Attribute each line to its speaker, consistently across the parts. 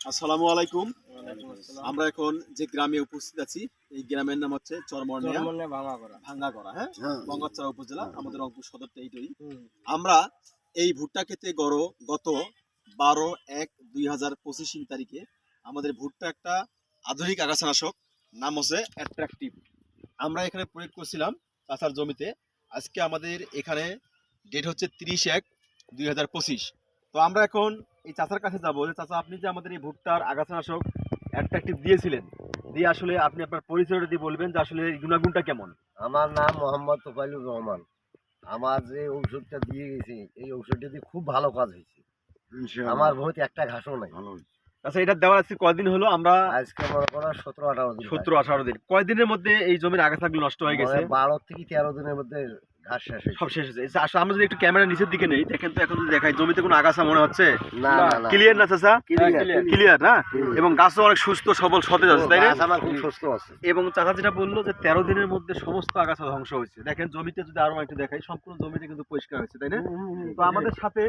Speaker 1: আসসালামু আলাইকুম। আমরা এখন যে গ্রামে উপস্থিত আছি এই গ্রামের নাম হচ্ছে চরমর্নিয়া ভাঙ্গাগড়া হ্যাঁ?
Speaker 2: হ্যাঁ।
Speaker 1: গঙ্গাচড়া উপজেলা আমাদের রংপুর সদর টেরিটরি আমরা এই ভুট্টা খেতে গড় গত বারো এক দুই হাজার পঁচিশ তারিখে আমাদের ভুট্টা একটা আধুনিক আগাছানাশক নাম হচ্ছে অ্যাট্রাকটিভ আমরা এখানে প্রয়োগ করছিলাম চাষার জমিতে। আজকে আমাদের এখানে ডেট হচ্ছে তিরিশ এক দুই হাজার পঁচিশ। তো আমরা এখন এই চাচার কাছে যাব যে চাচা আপনি যে আমাদের এই ভুট্টার আগাছানাশক অ্যাট্রাকটিভ দিয়েছিলেন দিয়ে আসলে আপনি আপনার পরিচয়টা দিয়ে বলবেন যে আসলে এই গুণাগুণটা কেমন।
Speaker 2: আমার নাম মোহাম্মদ তোফাইলুর রহমান। আমার যে ঔষধটা দিয়ে গেছে এই ঔষধটা দিয়ে খুব ভালো কাজ হয়েছে। আমার ভূমিতে একটা ঘাসও নাই।
Speaker 1: আচ্ছা এটা দেওয়ার আজকে কয়দিন হলো? আমরা
Speaker 2: আজকে মনে করো সতেরো আঠারো দিন
Speaker 1: সতেরো আঠারো দিন। কয়দিনের মধ্যে এই জমির আগাছাগুলো নষ্ট হয়ে গেছে?
Speaker 2: বারো থেকে তেরো দিনের মধ্যে ঘাস শেষ হয়েছে।
Speaker 1: সব শেষ হয়েছে। আসলে আমরা যদি একটু ক্যামেরা নিচের দিকে নেই দেখেন তো এখন যদি দেখাই জমিতে কোনো আগাছা মনে হচ্ছে?
Speaker 2: না না না।
Speaker 1: ক্লিয়ার না চাচা?
Speaker 2: Clear,
Speaker 3: clear।
Speaker 1: ক্লিয়ার না? এবং গাছও অনেক সুস্থ সবল সতেজ আছে তাই না?
Speaker 2: আমার খুব সুস্থ আছে।
Speaker 1: এবং চাচা যেটা বলল যে তেরো দিনের মধ্যে সমস্ত আগাছা ধ্বংস হয়েছে। দেখেন জমিতে যদি আরও একটু দেখাই সম্পূর্ণ জমিতে কিন্তু পরিষ্কার হয়েছে তাই না? তো আমাদের সাথে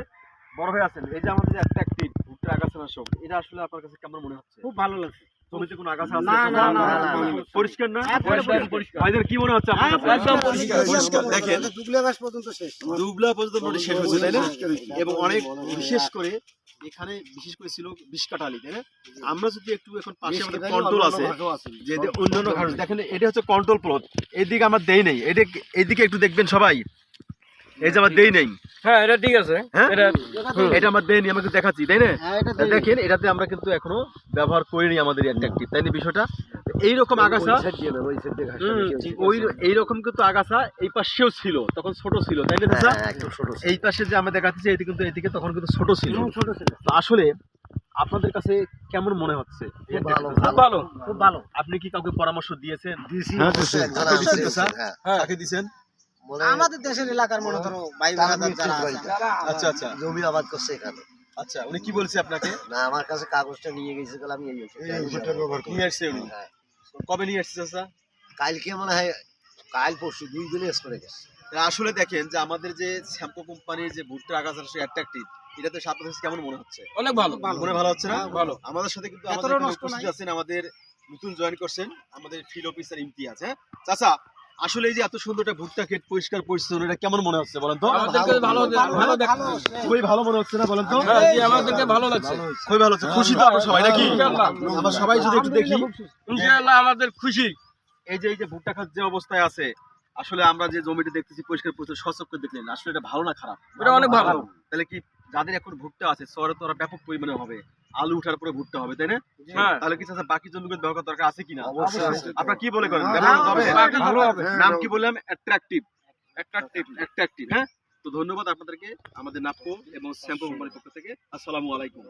Speaker 1: বড় হয়ে আছেন। এই যে আমাদের যে অ্যাট্রাকটিভ ভুট্টা আগাছা নাশক এটা আসলে আপনার কাছে কেমন মনে হচ্ছে?
Speaker 3: খুব ভালো লাগছে।
Speaker 1: জমিতে কোনো আগাছা আছে
Speaker 3: না, না,
Speaker 2: না, না, না।
Speaker 1: পরিষ্কার না?
Speaker 3: পরিষ্কার।
Speaker 1: কি মনে হচ্ছে?
Speaker 3: একদম পরিষ্কার।
Speaker 1: পরিষ্কার। দেখেন।
Speaker 2: দুবলা ঘাস পর্যন্ত শেষ।
Speaker 1: দুবলা পর্যন্ত শেষ হয়েছে তাই না? এবং অনেক বিশেষ করে এখানে বিশেষ করে ছিল বিষকাটালি তাই না? আমরা যদি একটু এখন পাশে আমাদের কন্ট্রোল আছে যে অন্যান্য ঘাস দেখেন এটা হচ্ছে কন্ট্রোল প্লট এদিকে আমার দেই নেই। এটা এইদিকে একটু দেখবেন সবাই। এই যে আমার দেই নেই।
Speaker 3: হ্যাঁ এটা ঠিক আছে।
Speaker 1: হ্যাঁ?
Speaker 3: এটা
Speaker 1: এটা আমার দেয়নি আমাকে দেখাচ্ছি তাই না?
Speaker 2: হ্যাঁ,
Speaker 1: দেখেন এটাতে আমরা কিন্তু এখনও ব্যবহার করিনি আমাদের অ্যাট্রাকটিভ তাই না বিষয়টা? এইরকম আগাছা ওই এইরকম কিন্তু আগাছা এই পাশেও ছিল তখন ছোট ছিল তাই না?
Speaker 2: হ্যাঁ, একটু ছোট
Speaker 1: এই পাশে যে আমরা দেখাচ্ছি এদিকে কিন্তু এদিকে তখন কিন্তু ছোট ছিল। তো আসলে আপনাদের কাছে কেমন মনে হচ্ছে?
Speaker 2: খুব ভালো
Speaker 3: খুব ভালো।
Speaker 2: খুব ভালো।
Speaker 1: আপনি কি কাউকে পরামর্শ দিয়েছেন?
Speaker 2: দিছি
Speaker 1: হ্যাঁ,
Speaker 2: বলে
Speaker 4: আমাদের দেশের এলাকার মনে করো ভাই যারা।
Speaker 1: আচ্ছা আচ্ছা।
Speaker 2: জমি আবাদ করছে এখানে।
Speaker 1: আচ্ছা উনি কি বলছে আপনাকে?
Speaker 2: না আমার কাছে কাগজটা নিয়ে গেছে গেলে আমি এই ওষুধটা ব্যবহার
Speaker 1: নিয়ে আসছে উনি?
Speaker 2: হ্যাঁ।
Speaker 1: কবে নিয়ে আসছে চাচা?
Speaker 2: কালকে মনে হয় কাল পরশু দুই দিনে স্প্রে গেছে।
Speaker 1: আসলে দেখেন যে আমাদের যে শ্যাম্পু কোম্পানির যে ভুট্টার আগাছা সে অ্যাট্রাকটিভ এটাতে আপনার কাছে কেমন মনে হচ্ছে?
Speaker 3: অনেক ভালো।
Speaker 1: মনে ভালো হচ্ছে না?
Speaker 4: হ্যাঁ,
Speaker 3: ভালো।
Speaker 1: আমাদের সাথে কিন্তু আমাদের উপস্থিত আছেন আমাদের নতুন জয়েন করছেন আমাদের ফিল্ড অফিসার ইমতিয়াজ হ্যাঁ? চাচা আসলে এই যে এত সুন্দর একটা ভুট্টা ক্ষেত পরিষ্কার পরিচ্ছন্ন এটা কেমন মনে হচ্ছে বলেন তো?
Speaker 4: লাগছে।
Speaker 1: খুবই ভালো মনে হচ্ছে না বলেন তো?
Speaker 3: হ্যাঁ আমাদেরকে ভালো লাগছে।
Speaker 1: খুবই ভালো হচ্ছে। খুশি তো আমরা সবাই নাকি? আমরা সবাই যদি একটু দেখি।
Speaker 3: ইনশাআল্লাহ আমাদের খুশি।
Speaker 1: এই যে এই যে ভুট্টা খাত যে অবস্থায় আছে আসলে আমরা যে জমিটা দেখতেছি পরিষ্কার পরিচ্ছন্ন সচক করে দেখলেন। আসলে এটা ভালো না খারাপ?
Speaker 3: এটা অনেক ভালো।
Speaker 1: তাহলে কি যাদের এখন ভুট্টা আছে শহরে তো ওরা ব্যাপক পরিমাণে হবে। আলু উঠার পরে ভুট্টা হবে তাই না?
Speaker 3: হ্যাঁ।
Speaker 1: তাহলে কি আছে বাকি জমিগুলো দরকার দরকার আছে কিনা? আপনার কি বলে করেন? নাম কি বললাম? অ্যাট্রাকটিভ অ্যাট্রাকটিভ অ্যাট্রাকটিভ হ্যাঁ? তো ধন্যবাদ আপনাদেরকে আমাদের নাপ্য এবং শ্যাম্পু কোম্পানির পক্ষ থেকে। আসসালামু আলাইকুম।